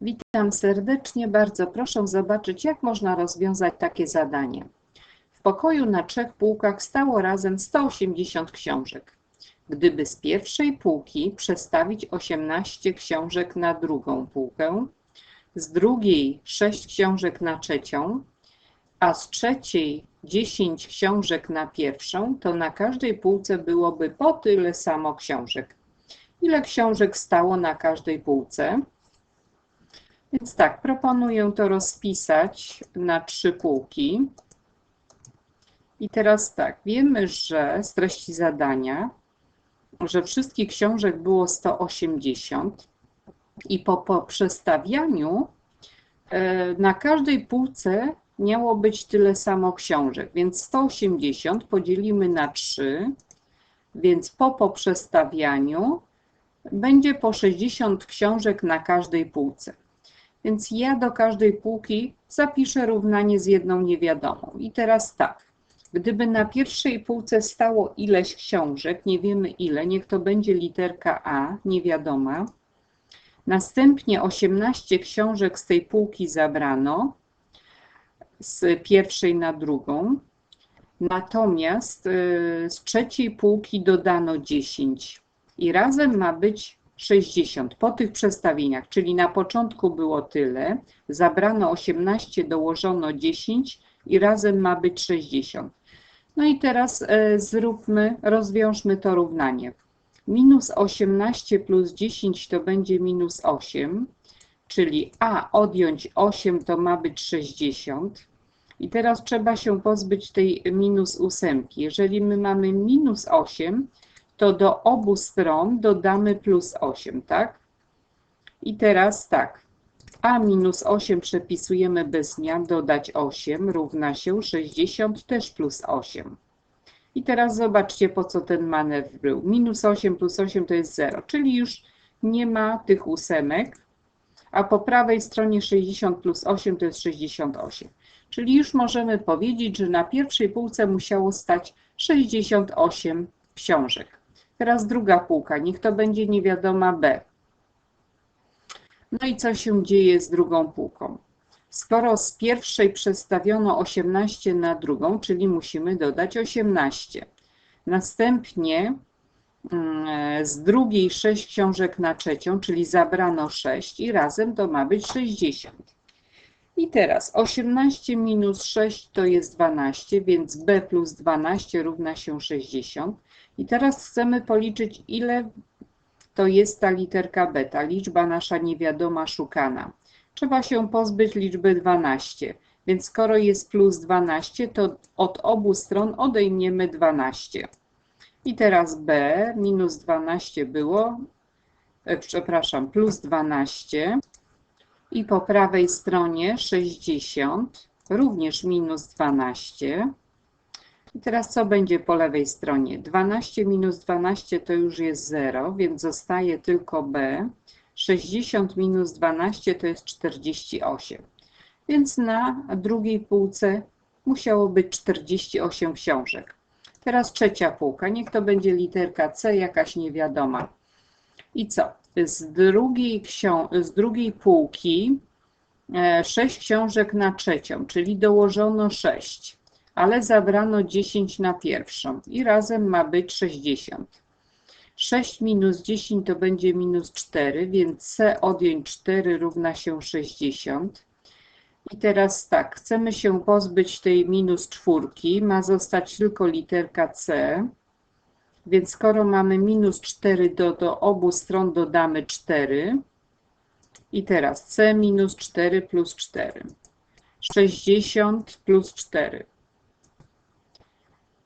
Witam serdecznie. Bardzo proszę zobaczyć, jak można rozwiązać takie zadanie. W pokoju na trzech półkach stało razem 180 książek. Gdyby z pierwszej półki przestawić 18 książek na drugą półkę, z drugiej 6 książek na trzecią, a z trzeciej 10 książek na pierwszą, to na każdej półce byłoby po tyle samo książek. Ile książek stało na każdej półce? Więc tak, proponuję to rozpisać na trzy półki. I teraz tak, wiemy, że z treści zadania, że wszystkich książek było 180 i po, po przestawianiu e, na każdej półce miało być tyle samo książek, więc 180 podzielimy na 3, więc po poprzestawianiu będzie po 60 książek na każdej półce. Więc ja do każdej półki zapiszę równanie z jedną niewiadomą. I teraz tak, gdyby na pierwszej półce stało ileś książek, nie wiemy ile, niech to będzie literka A, niewiadoma. Następnie 18 książek z tej półki zabrano, z pierwszej na drugą. Natomiast y, z trzeciej półki dodano 10 i razem ma być 60 po tych przestawieniach, czyli na początku było tyle, zabrano 18, dołożono 10 i razem ma być 60. No i teraz e, zróbmy, rozwiążmy to równanie. Minus 18 plus 10 to będzie minus 8, czyli a odjąć 8 to ma być 60. I teraz trzeba się pozbyć tej minus ósemki. Jeżeli my mamy minus 8, to do obu stron dodamy plus 8, tak? I teraz tak, a minus 8 przepisujemy bez zmian, dodać 8 równa się 60 też plus 8. I teraz zobaczcie, po co ten manewr był. Minus 8 plus 8 to jest 0, czyli już nie ma tych ósemek, a po prawej stronie 60 plus 8 to jest 68. Czyli już możemy powiedzieć, że na pierwszej półce musiało stać 68 książek. Teraz druga półka, niech to będzie niewiadoma B. No i co się dzieje z drugą półką? Skoro z pierwszej przestawiono 18 na drugą, czyli musimy dodać 18. Następnie mm, z drugiej 6 książek na trzecią, czyli zabrano 6 i razem to ma być 60. I teraz 18 minus 6 to jest 12, więc b plus 12 równa się 60. I teraz chcemy policzyć, ile to jest ta literka b, ta liczba nasza niewiadoma szukana. Trzeba się pozbyć liczby 12, więc skoro jest plus 12, to od obu stron odejmiemy 12. I teraz b minus 12 było, e, przepraszam, plus 12 i po prawej stronie 60, również minus 12. I teraz co będzie po lewej stronie? 12 minus 12 to już jest 0, więc zostaje tylko b. 60 minus 12 to jest 48. Więc na drugiej półce musiało być 48 książek. Teraz trzecia półka. Niech to będzie literka C, jakaś niewiadoma. I co? Z drugiej, z drugiej półki 6 e, książek na trzecią, czyli dołożono 6, ale zabrano 10 na pierwszą i razem ma być 60. 6 minus 10 to będzie minus 4, więc C odjąć 4 równa się 60. I teraz tak, chcemy się pozbyć tej minus czwórki, ma zostać tylko literka C. Więc skoro mamy minus 4, do, do obu stron dodamy 4. I teraz C minus 4 plus 4. 60 plus 4.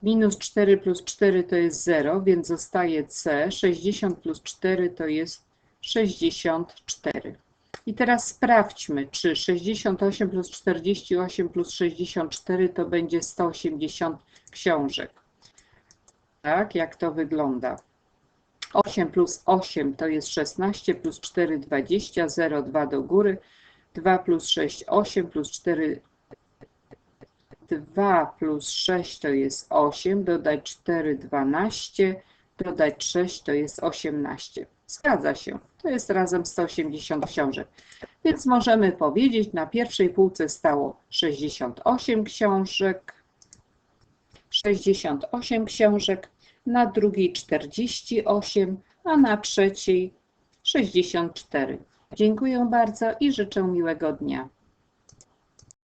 Minus 4 plus 4 to jest 0, więc zostaje C. 60 plus 4 to jest 64. I teraz sprawdźmy, czy 68 plus 48 plus 64 to będzie 180 książek tak, jak to wygląda. 8 plus 8 to jest 16, plus 4, 20, 0, 2 do góry, 2 plus 6, 8, plus 4, 2 plus 6 to jest 8, dodać 4, 12, dodać 6 to jest 18. Zgadza się, to jest razem 180 książek. Więc możemy powiedzieć, na pierwszej półce stało 68 książek, 68 książek, na drugiej 48, a na trzeciej 64. Dziękuję bardzo i życzę miłego dnia.